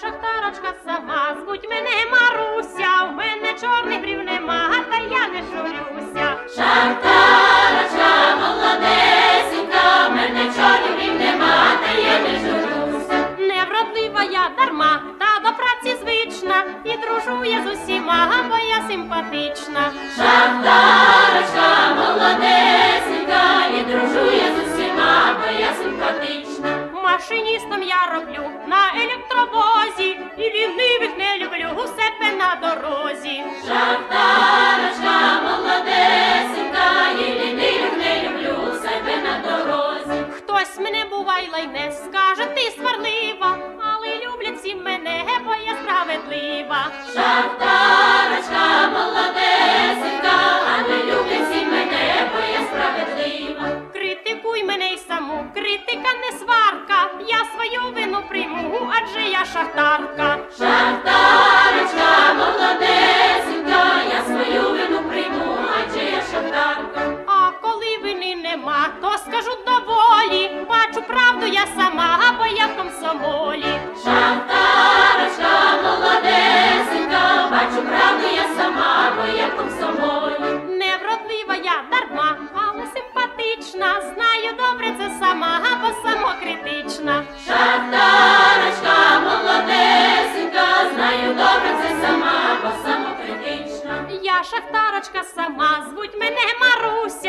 шахтарочка сама, звуть мене Маруся, в мене чорних брів нема, та я не журюся. Шахтарочка, молодесенька, мене чорнів нема, та я не журюся. Невродлива я дарма, та до праці звична, і дружу я з усіма, бо я симпатична. Шахтарочка, Машиністом я роблю на електровозі, і лінивих не люблю у себе на дорозі. Шахтарочка, молодесенька, і лінивих не люблю у себе на дорозі. Хтось мене бувай лайне, скаже, ти сварлива, але люблять всі мене, бо я справедлива. Шахтарочка, критика не сварка, я свою вину прийму, адже я шахтарка. Шахтарочка, молодесенька, я свою вину прийму, адже я шахтарка. А коли вини нема, то скажу доволі, бачу правду я сама, бо я в комсомолі. Шахтарочка, молодесенька, бачу правду я сама, бо я в комсомолі. Невродлива я шахтарочка сама, звуть мене Маруся.